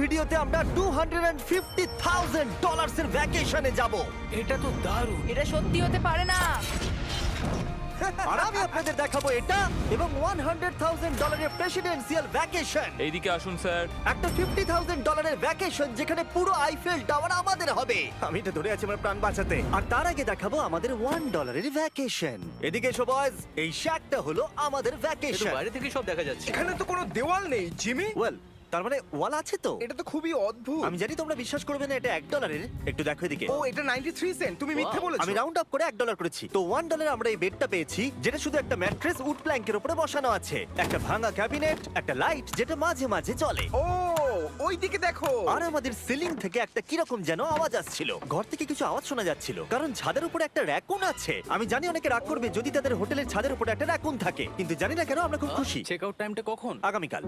ভিডিওতে আমরা two hundred fifty thousand dollars এর ভ্যাকেশনে যাব। এটা তো দারুণ। এটা সত্যি হতে পারে না। আর আমি আপনাদের দেখাবো এটা এবং ওয়ান হান্ড্রেড থাউজেন্ড ডলারের প্রেসিডেন্সিয়াল ভ্যাকেশন এইদিকে আসুন স্যার। একটা ফিফটি থাউজেন্ড ডলারের ভ্যাকেশন যেখানে পুরো আইফেল টাওয়ার আমাদের হবে। আমি তো ধরে আছি আমার প্রাণ বাঁচাতে। আর তার আগে দেখাবো আমাদের ওয়ান ডলারের ভ্যাকেশন এদিকে এসো বয়স এই শ্যাকটা হলো আমাদের ভ্যাকেশন বাইরে থেকে সব দেখা যাচ্ছে। এখানে তো কোনো দেওয়াল নেই জিমি। ওয়েল তার মানে ওয়াল আছে তো? এটা তো খুবই অদ্ভুত। আমি জানি তোমরা বিশ্বাস করবে না এটা এক ডলারের একটু দেখো এদিকে। ও এটা 93 সেন্ট তুমি মিথ্যে বলেছ। আমি রাউন্ড আপ করে এক ডলার করেছি। তো ওয়ান ডলার আমরা এই বেডটা পেয়েছি যেটা শুধু একটা ম্যাট্রেস উড প্ল্যাঙ্কের উপরে বসানো আছে। একটা ভাঙা ক্যাবিনেট একটা লাইট যেটা মাঝে মাঝে চলে। ও ওই দিকে দেখো। আর আমাদের সিলিং থেকে একটা কীরকম যেন আওয়াজ আসছিল। ঘর থেকে কিছু আওয়াজ শোনা যাচ্ছিল কারণ ছাদের উপরে একটা র্যাকুন আছে। আমি জানি অনেকে রাগ করবে যদি তাদের হোটেলের ছাদের উপরে একটা র্যাকুন থাকে কিন্তু জানি না কেন আমরা খুব খুশি। চেক আউট টাইমটা কখন? আগামীকাল।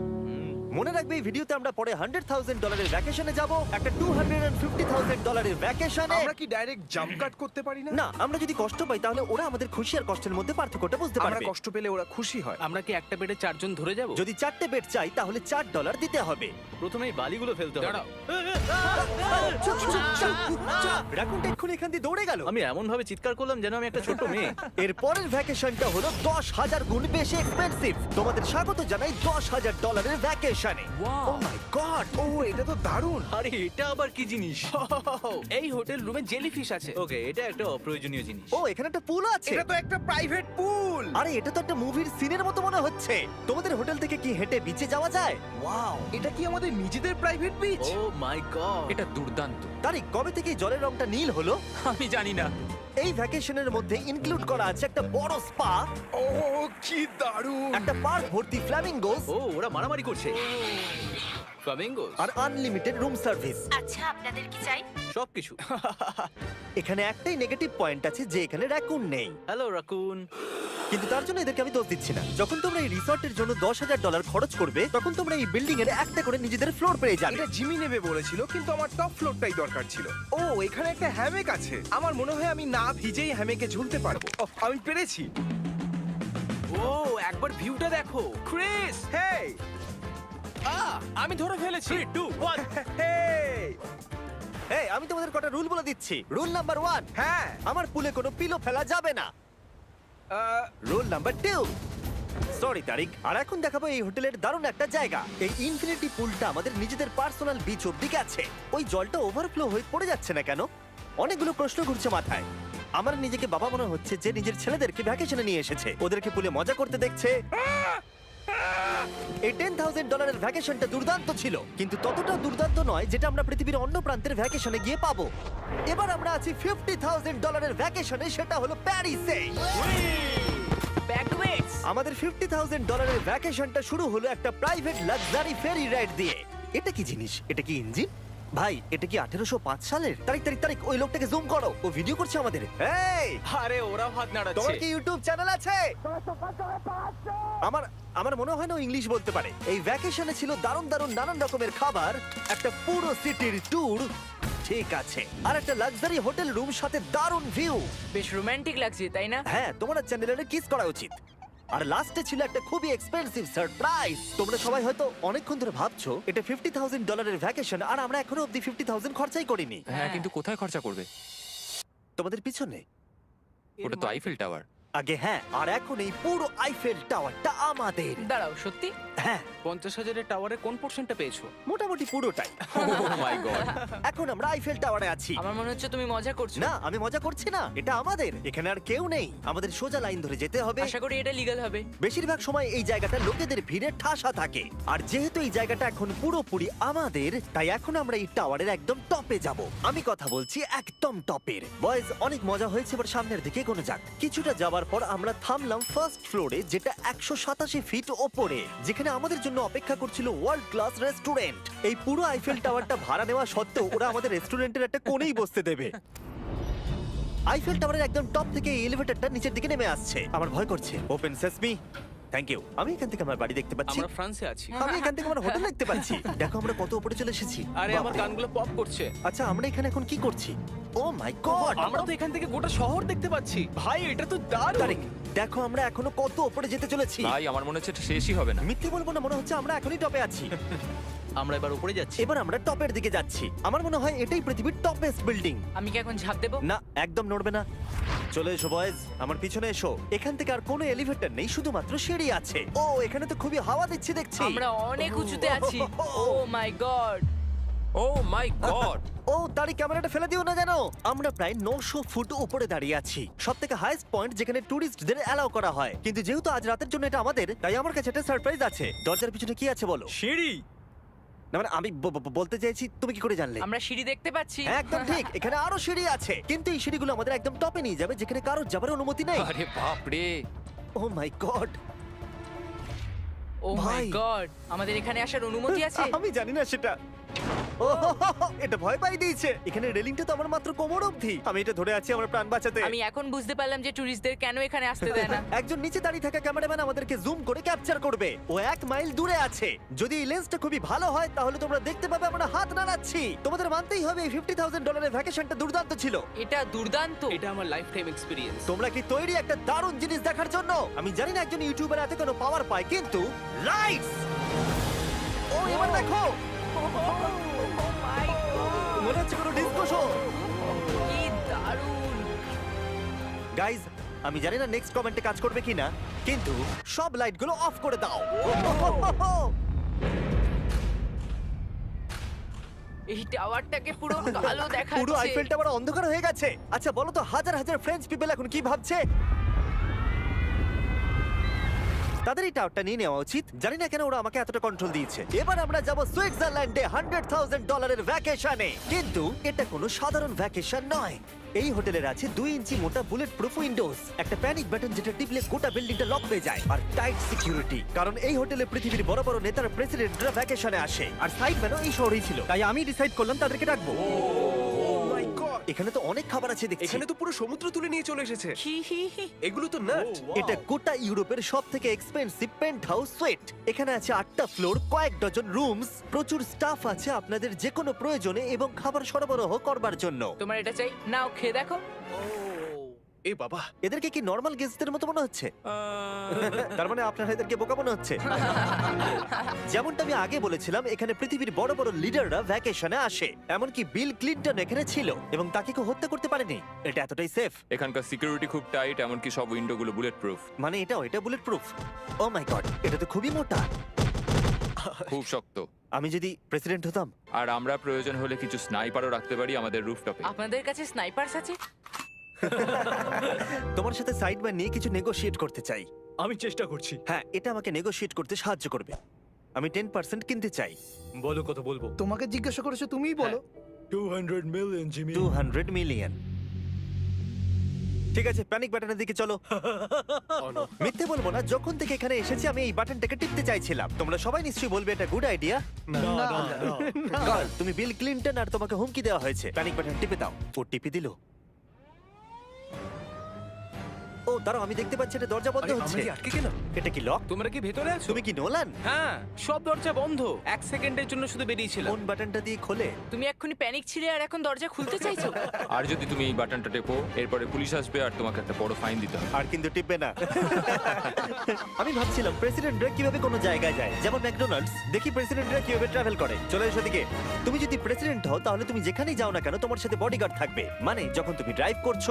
মনে রাখবে এই ভিডিওতে আমরা পরে হান্ড্রেড থাউজেন্ড ডলারের ভ্যাকেশনে যাব একটা টু হান্ড্রেড ফিফটি থাউজেন্ড ডলারের ভ্যাকেশনে আমরা কি ডাইরেক্ট জাম্প কাট করতে পারি না? না আমরা যদি কষ্ট পাই তাহলে ওরা আমাদের খুশি আর কষ্টের মধ্যে পার্থক্যটা বুঝতে আমরা পারবে। কষ্ট পেলে ওরা খুশি হয়। আমরা কি একটা বেডে চারজন ধরে যাব? যদি চারটে বেড চাই তাহলে চার ডলার দিতে হবে। প্রথমেই বালিগুলো ফেলতে হবে। দাঁড়াও। রাকুনটা এক্ষুনি এখান দিয়ে দৌড়ে গেল। আমি এমন ভাবে চিৎকার করলাম যেন আমি একটা ছোট মেয়ে। এর পরের ভ্যাকেশনটা হলো দশ হাজার গুণ বেশি এক্সপেন্সিভ তোমাদের স্বাগত জানাই দশ হাজার ডলারের ভ্যাকেশনে ও মাই গড ও এটা তো দারুণ। আরে এটা আবার কি জিনিস? এই হোটেল রুমে জেলিফিশ আছে। ওকে এটা একটা অপ্রয়োজনীয় জিনিস। ও এখানে একটা পুল আছে। এটা তো একটা প্রাইভেট পুল আরে এটা তো একটা মুভির সিনের মতো মনে হচ্ছে। তোমাদের হোটেল থেকে কি হেঁটে বিচে যাওয়া যায়? ওয়াও এটা কি আমাদের নিজেদের private beach oh my god এটা দুর্দান্ত। তারিখ কবে থেকে জলের রংটা নীল হলো? আমি জানি না। এই ভ্যাকেশনের মধ্যে ইনক্লুড করা আছে একটা বড় স্পা ও কি দারুণ। একটা পার্ক ভর্তি ফ্ল্যামিঙ্গোস ও ওরা মারামারি করছে। ফ্লামিঙ্গোস আর আনলিমিটেড রুম সার্ভিস আচ্ছা আপনাদের কি চাই? সবকিছু। এখানে একটাই নেগেটিভ পয়েন্ট আছে যে এখানে র্যাকুন নেই। হ্যালো রাকুন কিন্তু তার জন্য এদেরকে আমি দোষ দিচ্ছি না। যখন তোমরা এই রিসর্টের জন্য দশ হাজার ডলার খরচ করবে তখন তোমরা এই বিল্ডিং এর একটা করে নিজেদের ফ্লোর পেয়ে যাবে। এটা জিমি নেবে বলেছিল কিন্তু আমার টপ ফ্লোরটাই দরকার ছিল। ও এখানে একটা হ্যামেক আছে। আমার মনে হয় আমি না ভিজেই হ্যামেকে ঝুলতে পারব। ওহ, আমি পেরেছি। ও একবার ভিউটা দেখো। ক্রিস হেই আহ, আমি ধরে ফেলেছি। টু ওয়ান হেই এই আমি তোমাদের কটা রুল বলে দিচ্ছি। রুল নাম্বার ওয়ান হ্যাঁ। আমার পুলে কোনো পিলো ফেলা যাবে না। আহ, rule number two sorry Tariq আর এখন দেখাবো এই হোটেলের দারুণ একটা জায়গা। এই ইনফিনিটি পুলটা আমাদের নিজেদের পার্সোনাল বিচ অব্দি গেছে। ওই জলটা ওভারফ্লো হয়ে পড়ে যাচ্ছে না কেন? অনেকগুলো প্রশ্ন ঘুরছে মাথায়। আমার নিজেকে বাবা মনে হচ্ছে যে নিজের ছেলেদেরকে ভ্যাকেশনে নিয়ে এসেছে। ওদেরকে পুলে মজা করতে দেখছে। এই টেন থাউজেন্ড ডলারের ভ্যাকেশনটা দুর্দান্ত ছিল। কিন্তু ততটা দুর্দান্ত নয় যেটা আমরা পৃথিবীর অন্য প্রান্তের ভ্যাকেশনে গিয়ে পাবো। এবার আমরা আছি ফিফটি থাউজেন্ড ডলারের ভ্যাকেশনে সেটা হলো প্যারিসে। আমাদের ফিফটি থাউজেন্ড ডলারের ভ্যাকেশনটা শুরু হলো একটা প্রাইভেট লাক্সারি ফেরি রাইড দিয়ে। এটা কি জিনিস? এটা কি ইঞ্জিন ভাই এটা কি আঠেরোশো পাঁচ সালের? তারিখ তারিখ তারিখ ওই লোকটাকে জুম করো। ও ভিডিও করছে আমাদের। এই! আরে ওরা হাত তোমার কি ইউটিউব চ্যানেল আছে? আমার আমার মনে হয় না ও ইংলিশ বলতে পারে। এই ভ্যাকেশনে ছিল দারুণ দারুণ নানান রকমের খাবার একটা পুরো সিটির ট্যুর ঠিক আছে। আর একটা লাক্সারি হোটেল রুম সাথে দারুণ ভিউ বেশ রোমান্টিক লাগছে তাই না? হ্যাঁ তোমার চ্যানেলের কিস করা উচিত। আর লাস্টে ছিল একটা খুবই এক্সপেন্সিভ সারপ্রাইজ তোমরা সবাই হয়তো অনেকক্ষণ ধরে ভাবছ এটা ফিফটি থাউজেন্ড ডলারের ভ্যাকেশন আর আমরা এখনও অব্দি ফিফটি থাউজেন্ড খরচাই করিনি। হ্যাঁ কিন্তু কোথায় খরচা করবে? তোমাদের পিছনে? ওটা তো আইফেল টাওয়ার আগে হ্যাঁ আর এখন এই পুরো আইফেল টাওয়ারটা আমাদের। দাঁড়াও সত্যি? হ্যাঁ পঞ্চাশ হাজারের টাওয়ারের কোন পোর্শনটা পেয়েছ? মোটামুটি পুরোটাই। মাই গড এখন আমরা আইফেল টাওয়ারে আছি। আমার মনে হচ্ছে তুমি মজা করছ। না আমি মজা করছি না এটা আমাদের। এখানে আর কেউ নেই। আমাদের সোজা লাইন ধরে যেতে হবে। আশা করি এটা লিগ্যাল হবে। বেশিরভাগ সময় এই জায়গাটা লোকেদের ভিড়ে ঠাসা থাকে। আর যেহেতু এই জায়গাটা এখন পুরোপুরি আমাদের তাই এখন আমরা এই টাওয়ারের একদম টপে যাব। আমি কথা বলছি একদম টপের বয়েজ অনেক মজা হয়েছে এবার সামনের দিকে কোনো যাক। কিছুটা যাওয়ার পর আমরা থামলাম ফার্স্ট ফ্লোরে যেটা একশো সাতাশি ফিট ওপরে যেখানে আমাদের জন্য অপেক্ষা করছিল ওয়ার্ল্ড ক্লাস রেস্টুরেন্ট এই পুরো আইফেল টাওয়ারটা ভাড়া নেওয়া সত্ত্বেও ওরা আমাদের রেস্টুরেন্টের একটা কোণেই বসতে দেবে। আইফেল টাওয়ারের একদম টপ থেকে এই এলিভেটরটা নিচের দিকে নেমে আসছে। আমার ভয় করছে। ওপেন সেসমি থ্যাংক ইউ আমি এখান থেকে আমার বাড়ি দেখতে পাচ্ছি। আমরা ফ্রান্সে আছি। আমি এখান থেকে আমার হোটেল দেখতে পাচ্ছি। দেখো আমরা কত উপরে চলে এসেছি। আরে আমার বাপরে। কানগুলো পপ করছে। আচ্ছা আমরা এখানে এখন কি করছি? ও মাই গড আমরা তো এখান থেকে গোটা শহর দেখতে পাচ্ছি। ভাই এটা তো দারুণ! দেখো আমরা এখনও কত উপরে যেতে চলেছি। ভাই আমার মনে হচ্ছে এটা শেষই হবে না। মিথ্যে বলব না মনে হচ্ছে আমরা এখনই টপে আছি। আমরা এবার উপরে যাচ্ছি। এবার আমরা টপের দিকে যাচ্ছি। আমার মনে হয় এটাই পৃথিবীর টপেস্ট বিল্ডিং আমি কি এখন ঝাঁপ দেবো? না একদম নড়বে না। চলে এসো বয়েজ আমার পিছনে এসো। এখান থেকে আর কোনো এলিভেটর নেই শুধুমাত্র সিঁড়ি আছে। ও এখানে তো খুবই হাওয়া দিচ্ছি দেখছি। আমরা অনেক উঁচুতে আছি। Oh my god O my god ও তারই ক্যামেরাটা ফেলে দিও না জানো আমরা প্রায় নশো ফুট উপরে দাঁড়িয়ে আছি। সব থেকে হাইস্ট পয়েন্ট যেখানে টুরিস্টদের অ্যালাউ করা হয়। কিন্তু যেহেতু আজ রাতের জন্য এটা আমাদের তাই আমার কাছে একটা সারপ্রাইজ আছে। দরজার পিছনে কি আছে বলো? সিঁড়ি। না মানে আমি ব- ব- বলতে চাইছি তুমি কি করে জানলে? আমরা সিঁড়ি দেখতে পাচ্ছি। হ্যাঁ, একদম ঠিক এখানে আরও সিঁড়ি আছে। কিন্তু এই সিঁড়িগুলো আমাদের একদম টপে নিয়ে যাবে যেখানে কারোর যাবার অনুমতি নেই। আরে বাপ রে। ও মাই গড ও মাই ভাই। গড আমাদের এখানে আসার অনুমতি আছে? আমি জানি না সেটা। এটা ভয় পাই দিয়েছে। এখানে রেলিংটা তো আমার মাত্র কোমর অবধি। আমি এটা ধরে আছি আমার প্রাণ বাঁচাতে। আমি এখন বুঝতে পারলাম যে ট্যুরিস্টদের কেন এখানে আসতে দেয় না। একজন নিচে দাঁড়িয়ে থাকা ক্যামেরাম্যান আমাদেরকে জুম করে ক্যাপচার করবে। ও এক মাইল দূরে আছে। যদি এই লেন্সটা খুবই ভালো হয় তাহলে তোমরা দেখতে পাবে আমরা হাত নাড়াচ্ছি। তোমাদের মানতেই হবে এই ফিফটি থাউজেন্ড ডলারের ভ্যাকেশনটা দুর্দান্ত ছিল। এটা দুর্দান্ত। এটা আমার লাইফ টাইম এক্সপিরিয়েন্স তোমরা কি তৈরি একটা দারুণ জিনিস দেখার জন্য? আমি জানি না একজন ইউটিউবার এত কোনো পাওয়ার পায় কিন্তু লাইটস ও এবার দেখো! মনে হচ্ছে কোনো ডিসকো শো কি দারুণ। গাইজ আমি জানি না নেক্সট কমেন্টে কাজ করবে কিনা কিন্তু সব লাইটগুলো অফ করে দাও। এই টাওয়ারটাকে পুরো কালো দেখাচ্ছে। পুরো আইফেল টাওয়ার অন্ধকার হয়ে গেছে। আচ্ছা বলো তো হাজার হাজার ফ্রেঞ্চ পিপল এখন কি ভাবছে? তাদের এই টাওয়ারটা নিয়ে নেওয়া উচিত। জানি না কেন ওরা আমাকে এতটা কন্ট্রোল দিয়েছে। এবার আমরা যাব সুইজারল্যান্ডে হান্ড্রেড থাউজেন্ড ডলারের ভ্যাকেশনে কিন্তু এটা কোনো সাধারণ ভ্যাকেশন নয়। এই হোটেলের আছে দুই ইঞ্চি মোটা বুলেট প্রুফ উইন্ডোজ একটা প্যানিক বাটন যেটা টিপলে গোটা বিল্ডিংটা লক হয়ে যায়, আর টাইট সিকিউরিটি কারণ এই হোটেলে পৃথিবীর বড় বড় নেতারা প্রেসিডেন্টরা ভ্যাকেশনে আসে। আর সাইডম্যানও এই শহরেই ছিল। তাই আমি ডিসাইড করলাম তাদেরকে ডাকবো। এখানে তো অনেক খাবার আছে দেখছি। এখানে তো পুরো সমুদ্র তুলে নিয়ে চলে এসেছে। হি হি হি এগুলো তো নাট। এটা গোটা ইউরোপের সব থেকে এক্সপেন্সিভ পেন্ট হাউস সুইট এখানে আছে আটটা ফ্লোর কয়েক ডজন রুমস প্রচুর স্টাফ আছে আপনাদের যে কোনো প্রয়োজনে এবং খাবার সরবরাহ করবার জন্য। তোমার এটা চাই? নাও খেয়ে দেখো। এ বাবা। এদেরকে কি নর্মাল গেস্টদের মতো মনে হচ্ছে? তার মানে আপনারা এদেরকে বোকা মনে হচ্ছে? যেমনটা আমি আগে বলেছিলাম এখানে পৃথিবীর বড় বড় লিডাররা ভ্যাকেশনে আসে। এমনকি বিল ক্লিনটন এখানে ছিল এবং তাকে কেউ হত্যা করতে পারেনি। এটা এতটাই সেফ এখানকার সিকিউরিটি খুব টাইট এমনকি সব উইন্ডো গুলো বুলেট প্রুফ মানে এটা এটা bullet proof oh my god এটা তো খুবই মোটা। খুব শক্ত। আমি যদি প্রেসিডেন্ট হতাম? আর আমরা প্রয়োজন হলে কিছু স্নাইপারও রাখতে পারি আমাদের রুফটপে আপনাদের কাছে স্নাইপারস আছে? তোমার সাথে সাইড বাই নিয়ে কিছু নেগোশিয়েট করতে চাই। আমি চেষ্টা করছি। হ্যাঁ এটা আমাকে নেগোশিয়েট করতে সাহায্য করবে। আমি টেন পার্সেন্ট কিনতে চাই। বলো কত বলব। তোমাকে জিজ্ঞাসা করেছ তুমিই বলো। Two hundred million Jimmy two hundred million ঠিক আছে প্যানিক বাটনের দিকে চলো। মিথ্যে বলব না যখন থেকে এখানে এসেছি আমি এই বাটনটাকে টিপতে চাইছিলাম। তোমরা সবাই নিশ্চয়ই বলবে এটা গুড আইডিয়া তুমি বিল ক্লিনটন আর তোমাকে হুমকি দেওয়া হয়েছে। প্যানিক বাটন টিপে দাও। ও টিপে দিল। দাঁড়াও আমি দেখতে পাচ্ছি এটা দরজা বন্ধ আরে, আমরা হচ্ছে কি আটকে গেলাম। এটা কি লক তোমরা কি ভেতরে আছো? তুমি কি নোলান? হ্যাঁ সব দরজা বন্ধ। এক সেকেন্ডের জন্য শুধু বেরিয়েছিলাম। কোন বাটনটা দিয়ে খোলে? তুমি এক্ষুনি প্যানিক ছিলে আর এখন দরজা খুলতে চাইছো? আর যদি তুমি এই বাটনটা টেপো এরপরে পুলিশ আসবে আর তোমাকে একটা বড় ফাইন দিতে হবে। আর কিন্তু টিপবে না। আমি ভাবছিলাম প্রেসিডেন্টরা কীভাবে কোনো জায়গায় যায়? যেমন ম্যাকডোনাল্ডস দেখি প্রেসিডেন্টরা কীভাবে ট্রাভেল করে। চলে এসো দিকে তুমি যদি প্রেসিডেন্ট হও তাহলে তুমি যেখানেই যাও না কেন তোমার সাথে বডিগার্ড থাকবে। মানে যখন তুমি ড্রাইভ করছ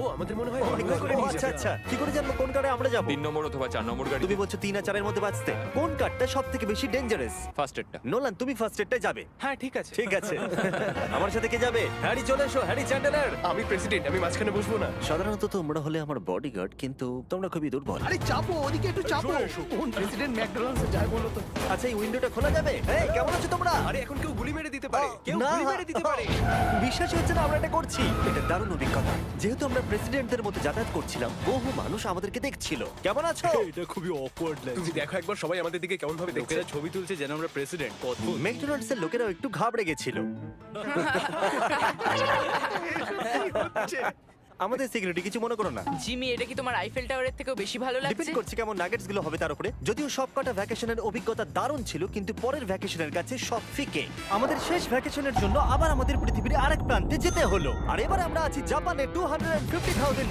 ও আমাদের মনে হয় অনেক করে নিয়ে আচ্ছা আচ্ছা। কি করে জানব? কোন কারে আমরা যাব? তিন নম্বর অথবা চার নম্বর গাড়ি। তুমি বলছো তিন আর চারের মধ্যে বাঁচতে কোন কারটা সব থেকে বেশি ডেঞ্জারাস ফার্স্ট এডটা নোলান তুমি ফার্স্ট এডটা যাবে। হ্যাঁ ঠিক আছে। ঠিক আছে। আমার সাথে কে যাবে? হ্যারি চলে এসো হ্যারি চ্যান্ডেলার। আমি প্রেসিডেন্ট আমি মাঝখানে বসবো না। সাধারণত তোমরা হলে আমার বডিগার্ড কিন্তু তোমরা খুবই দুর্বল। আরে চাপো ওদিকে একটু চাপো। কোন প্রেসিডেন্ট ম্যাকডোনাল্ডস যায় বলো তো? আচ্ছা এই উইন্ডোটা খোলা যাবে? এই কেমন আছো তোমরা? আরে এখন কেউ গুলি মেরে দিতে পারে। কেউ না। গুলি মেরে দিতে পারে। বিশ্বাস হচ্ছে না আমরা এটা করছি। এটা দারুণ অভিজ্ঞতা। যেহেতু আমরা প্রেসিডেন্টদের মতো যাতায়াত করছিলাম বহু মানুষ আমাদেরকে দেখছিল। কেমন আছো? এটা খুবই অকওয়ার্ড তুমি লাগছে দেখো একবার সবাই আমাদের দিকে কেমন ভাবে দেখছে। লোকেরা ছবি তুলছে যেন আমরা প্রেসিডেন্ট অদ্ভুত ম্যাকডোনাল্ডস এর লোকেরাও একটু ঘাবড়ে গেছিল। আমাদের সিকিউরিটি কিছু মনে করো না। জিমি এটা কি তোমার আইফেল টাওয়ারের থেকেও বেশি ভালো ডিপেন্ড লাগছে? করছে কেমন নাগেটসগুলো হবে তার উপরে। যদিও সবকটা ভ্যাকেশনের অভিজ্ঞতা দারুণ ছিল কিন্তু পরের ভ্যাকেশনের কাছে সব ফিকে আমাদের শেষ ভ্যাকেশনের জন্য আবার আমাদের পৃথিবীর আরেক প্রান্তে যেতে হলো। আর এবার আমরা আছি জাপানে টু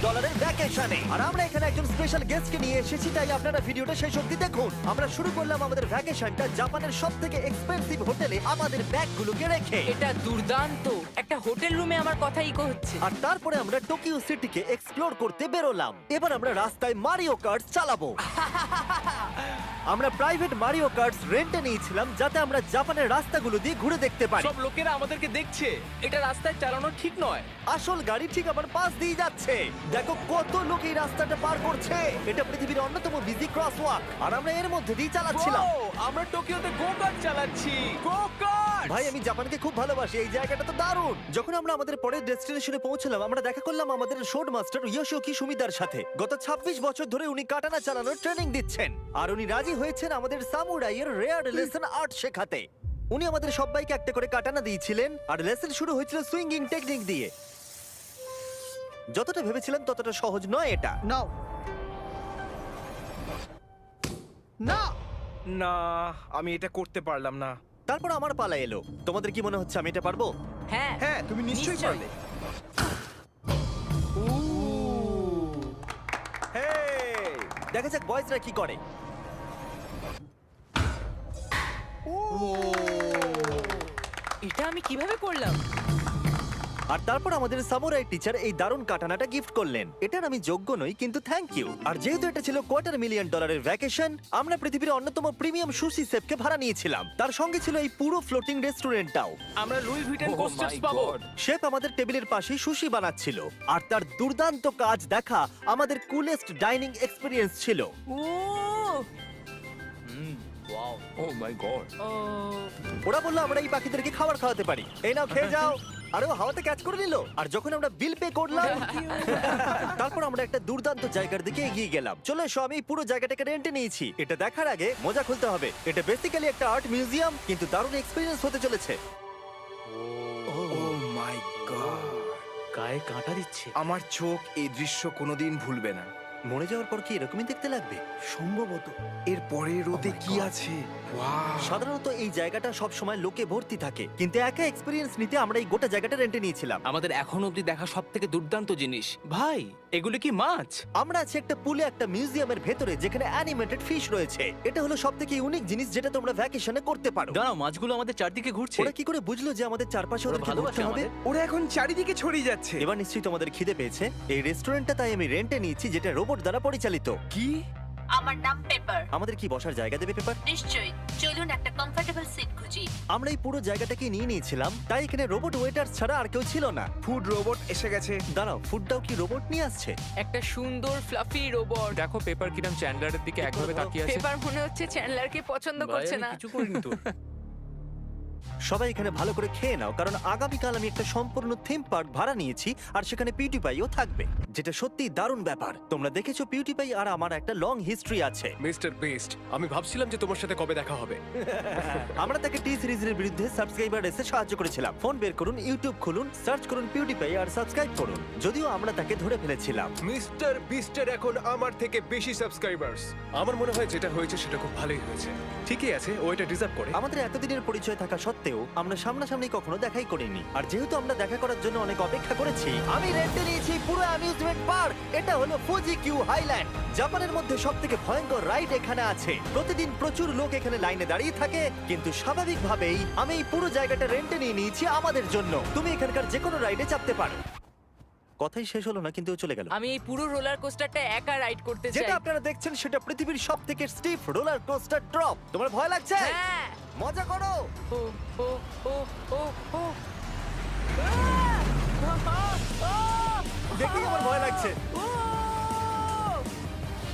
ডলারের ভ্যাকেশনে আর আমরা এখানে একজন স্পেশাল গেস্টকে নিয়ে এসেছি তাই আপনারা ভিডিওটা শেষ অব্দি দেখুন। আমরা শুরু করলাম আমাদের ভ্যাকেশনটা জাপানের সব থেকে এক্সপেন্সিভ হোটেলে আমাদের ব্যাগগুলোকে রেখে। এটা দুর্দান্ত। একটা হোটেল রুমে আমার কথা ইকো হচ্ছে। আর তারপরে আমরা টোকিও সিটিকে এক্সপ্লোর করতে বেরোলাম। এবার আমরা রাস্তায় মারিও কার্ট চালাবো। আমরা প্রাইভেট মারিও কার্টস রেন্টে নিয়েছিলাম যাতে আমরা জাপানের রাস্তাগুলো দিয়ে ঘুরে দেখতে পারি। সব লোকেরা আমাদেরকে দেখছে। এটা রাস্তায় চালানো ঠিক নয়। আসল গাড়ি ঠিক আমার পাশ দিয়ে যাচ্ছে। দেখো কত লোক এই রাস্তাটা পার করছে। এটা পৃথিবীর অন্যতম বিজি ক্রস ওয়াক আর আমরা এর মধ্যে দিয়ে চালাচ্ছিলাম। ও, আমরা টোকিওতে গো কার্ট চালাচ্ছি। গো কার্ট ভাই আমি জাপানকে খুব ভালোবাসি এই জায়গাটা তো দারুণ। যখন আমরা আমাদের পরের ডেস্টিনেশনে পৌঁছলাম আমরা দেখা করলাম আমাদের শোড মাস্টার ইয়োশিওকি সুমিদার সাথে। গত 26 বছর ধরে উনি কাটানা চালানোর ট্রেনিং দিচ্ছেন আর উনি রাজি হয়েছেন আমাদের সামুরাইয়ের রেয়ার লেসন আর্ট শেখাতে। উনি আমাদের সবাইকে একটা করে কাটানা দিয়েছিলেন আর লেসন শুরু হয়েছিল সুইঙ্গিং টেকনিক দিয়ে। যতটা ভেবেছিলাম ততটা সহজ নয় এটা। নাও। না! না আমি এটা করতে পারলাম না। তারপর আমার পালা এলো। তোমাদের কি মনে হচ্ছে আমি এটা পারব? হ্যাঁ হ্যাঁ তুমি নিশ্চয়ই। পারবে! দেখা যাক বয়েজরা কি করে। এটা আমি কীভাবে করলাম? আর তারপর আমাদের সামুরাই টিচার এই দারুণ কাটানাটা গিফট করলেন। এটার আমি যোগ্য নই কিন্তু থ্যাংক ইউ আর যেহেতু এটা ছিল কোয়ার্টার মিলিয়ন ডলারের ভ্যাকেশন আমরা পৃথিবীর অন্যতম প্রিমিয়াম সুশি সেফকে ভাড়া নিয়েছিলাম। তার সঙ্গে ছিল এই পুরো ফ্লোটিং রেস্টুরেন্টটাও আমরা লুই ভিটেন কোস্টার্স পাবো। শেফ আমাদের টেবিলের পাশে সুশি বানাচ্ছিল। আর তার দুর্দান্ত কাজ দেখা আমাদের কুলেস্ট ডাইনিং এক্সপিরিয়েন্স ছিল। ও! ও মাই গড ও ওরা বলল আমরা এই পাখিদেরকে খাবার খাওয়াতে পারি। এই নাও খেয়ে যাও। আরে ও হাওয়াতে ক্যাচ করে নিল। আর যখন আমরা বিল পে করলাম তারপর আমরা একটা দুর্দান্ত জায়গার দিকে এগিয়ে গেলাম। চলে এসো আমি পুরো জায়গাটাকে রেন্টে নিয়েছি। এটা দেখার আগে মজা খুলতে হবে। এটা বেসিক্যালি একটা আর্ট মিউজিয়াম কিন্তু দারুণ এক্সপিরিয়েন্স হতে চলেছে। ও মাই গড গায়ে কাঁটা দিচ্ছে। আমার চোখ এই দৃশ্য কোনোদিন ভুলবে না। মরে যাওয়ার পর কি এরকমই দেখতে লাগবে? সম্ভবত। এর পরে রোদে কি আছে? সাধারণত এই জায়গাটা সব সময় লোকে ভর্তি থাকে। কিন্তু একা এক্সপিরিয়েন্স নিতে আমরা এই গোটা জায়গাটা রেন্টে নিয়েছিলাম। আমাদের এখন অবধি দেখা সব থেকে দুর্দান্ত জিনিস। ভাই এগুলো কি মাছ? আমরা আছি একটা পুলে একটা মিউজিয়ামের ভেতরে যেখানে অ্যানিমেটেড ফিশ রয়েছে। এটা হলো সব থেকে ইউনিক জিনিস যেটা তোমরা ভ্যাকেশনে করতে পারো। দাঁড়াও মাছগুলো আমাদের চারদিকে ঘুরছে। ওরা কি করে বুঝলো যে আমাদের চারপাশে ওরা ওদেরকে ভালোবাসে ঘুরতে হবে? আমাদের। ওরা এখন চারিদিকে ছড়িয়ে যাচ্ছে। এবার নিশ্চয়ই তোমাদের খিদে পেয়েছে। এই রেস্টুরেন্টটা তাই আমি রেন্টে নিয়েছি যেটা রোবট দ্বারা পরিচালিত। কি? আমার নাম পেপার। আমাদের কি বসার জায়গা দেবে পেপার? নিশ্চয়ই। চলুন একটা কমফোর্টেবল সিট খুঁজি। আমরা এই পুরো জায়গাটাকে নিয়ে নিয়েছিলাম তাই এখানে রোবট ওয়েটার ছাড়া আর কেউ ছিল না। ফুড রোবট এসে গেছে। দাঁড়াও ফুডটাও কি রোবট নিয়ে আসছে? একটা সুন্দর ফ্লাফি রোবট দেখো পেপার কিরাম চ্যান্ডলারের দিকে একভাবে তাকিয়ে আছে। পেপার মনে হচ্ছে চ্যান্ডলারকে পছন্দ করছে না। কিছু করিনি তো। সবাই এখানে ভালো করে খেয়ে নাও কারণ আগামীকাল আমি একটা সম্পূর্ণ থিম পার্ক ভাড়া নিয়েছি আর সেখানে পিউটিপাইও থাকবে। যেটা সত্যি দারুণ ব্যাপার। তোমরা দেখেছ পিউটিপাই আর আমার একটা লং হিস্ট্রি আছে। মিস্টার বেস্ট আমি ভাবছিলাম যে তোমার সাথে কবে দেখা হবে। আমরা তাকে টি সিরিজের বিরুদ্ধে সাবস্ক্রাইবার এসে সাহায্য করেছিলাম। ফোন বের করুন ইউটিউব খুলুন সার্চ করুন পিউটিপাই আর সাবস্ক্রাইব করুন। যদিও আমরা তাকে ধরে ফেলেছিলাম। মিস্টার বিস্টের এখন আমার থেকে বেশি সাবস্ক্রাইবার্স আমার মনে হয় যেটা হয়েছে সেটা খুব ভালোই হয়েছে। ঠিকই আছে ও এটা ডিজার্ভ করে। আমাদের এতদিনের পরিচয় থাকা সত্ত্বেও আমরা সামনাসামনি কখনো দেখাই করিনি। আর যেহেতু আমরা দেখা করার জন্য অনেক অপেক্ষা করেছি আমি রেন্টে নিয়েছি পুরো অ্যামিউজমেন্ট পার্ক এটা হলো ফুজি কিউ হাইল্যান্ড জাপানের মধ্যে সব থেকে ভয়ঙ্কর রাইড এখানে আছে। প্রতিদিন প্রচুর লোক এখানে লাইনে দাঁড়িয়ে থাকে কিন্তু স্বাভাবিকভাবেই আমি এই পুরো জায়গাটা রেন্টে নিয়ে নিয়েছি আমাদের জন্য। তুমি এখানকার যে কোনো রাইডে চাপতে পারো। কথাই শেষ হলো না কিন্তু ও চলে গেল। আমি এই পুরো রোলার কোস্টারটা একা রাইড করতে চাই। যেটা আপনারা দেখছেন সেটা পৃথিবীর সব থেকে স্টিফ রোলার কোস্টার ড্রপ তোমার ভয় লাগছে? হ্যাঁ। মজা করো। ও ও ও ও ও দেখেই আমার ভয় লাগছে।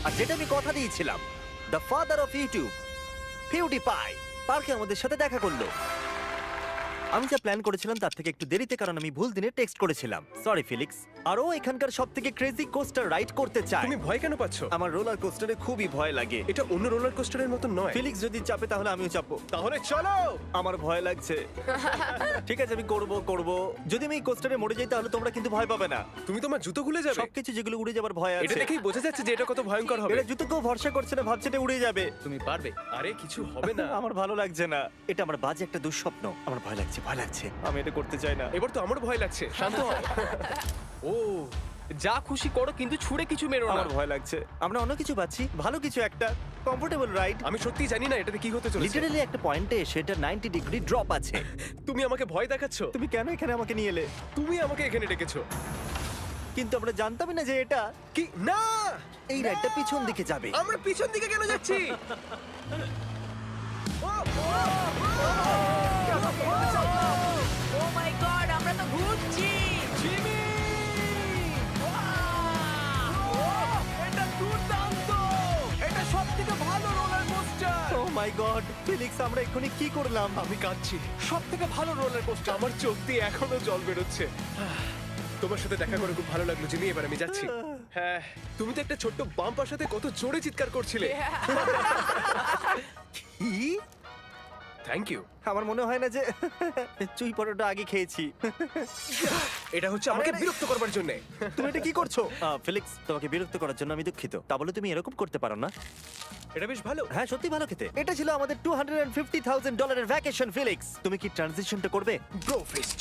আর যেটা আমি কথা দিয়েছিলাম the father of YouTube PewDiePie পার্কে আমাদের সাথে দেখা করল। আমি যা প্ল্যান করেছিলাম তার থেকে একটু দেরিতে কারণ আমি ভুল দিনে টেক্সট করেছিলাম। সরি ফিলিক্স আর ও এখানকার সব থেকে ক্রেজি কোস্টার রাইড করতে চায়। তুমি ভয় কেন পাচ্ছ? আমার রোলার কোস্টারে খুবই ভয় লাগে। এটা অন্য রোলার কোস্টারের মতো নয়। ফিলিক্স যদি চাপে তাহলে আমিও চাপবো। তাহলে চলো! আমার ভয় লাগছে। ঠিক আছে আমি করব করব। যদি আমি এই কোস্টারে মরে যাই তাহলে তোমরা কিন্তু ভয় পাবে না। তুমি তোমার জুতো খুলে যাবে? সবকিছু যেগুলো উড়ে যাবার ভয় আছে এটা আছে। দেখেই বোঝা যাচ্ছে যে এটা কত ভয়ঙ্কর হবে। এরা জুতোকেও ভরসা করছে না ভাবছে এটা উড়ে যাবে। তুমি পারবে। আরে কিছু হবে না। আমার ভালো লাগছে না। এটা আমার বাজে একটা দুঃস্বপ্ন। আমার ভয় লাগছে ভয় লাগছে। আমি এটা করতে চাই না। এবার তো আমার ভয় লাগছে। শান্ত হও। ও যা খুশি করো কিন্তু ছুড়ে কিছু মেরো না। আমার ভয় লাগছে। আমরা অন্য কিছু পাচ্ছি ভালো কিছু একটা কমফোর্টেবল রাইড আমি সত্যি জানি না এটাতে কি হতে চলেছে। লিটারালি একটা পয়েন্টে এসে এটা 90 ডিগ্রি ড্রপ আছে। তুমি আমাকে ভয় দেখাচ্ছ? তুমি কেন এখানে আমাকে নিয়ে এলে? তুমি আমাকে এখানে ডেকেছো। কিন্তু আমরা জানতামই না যে এটা কি? না! এই রাইডটা পিছন দিকে যাবে। আমরা পিছন দিকে কেন যাচ্ছি? গড ফিলিক্স আমরা এক্ষুনি কি করলাম? আমি কাঁদছি। সব থেকে ভালো রোলার কোস্টার আমার চোখ দিয়ে এখনও জল বেরোচ্ছে। তোমার সাথে দেখা করে খুব ভালো লাগল জিমি এবার আমি যাচ্ছি। হ্যাঁ তুমি তো একটা ছোট্ট বাম্পার সাথে কত জোরে চিৎকার করছিলে। কি? থ্যাংক ইউ আমার মনে হয় না যে চুই পরোটা আগে খেয়েছি। এটা হচ্ছে আমাকে বিরক্ত করবার জন্য। তুমি এটা কি করছ? ফিলিক্স তোমাকে বিরক্ত করার জন্য আমি দুঃখিত। তা বলে তুমি এরকম করতে পারো না। এটা বেশ ভালো। হ্যাঁ সত্যি ভালো খেতে। এটা ছিল আমাদের টু হান্ড্রেড ফিফটি থাউজেন্ড ডলারের ভ্যাকেশন ফিলিক্স। তুমি কি ট্রানজিশনটা করবে? Bro feast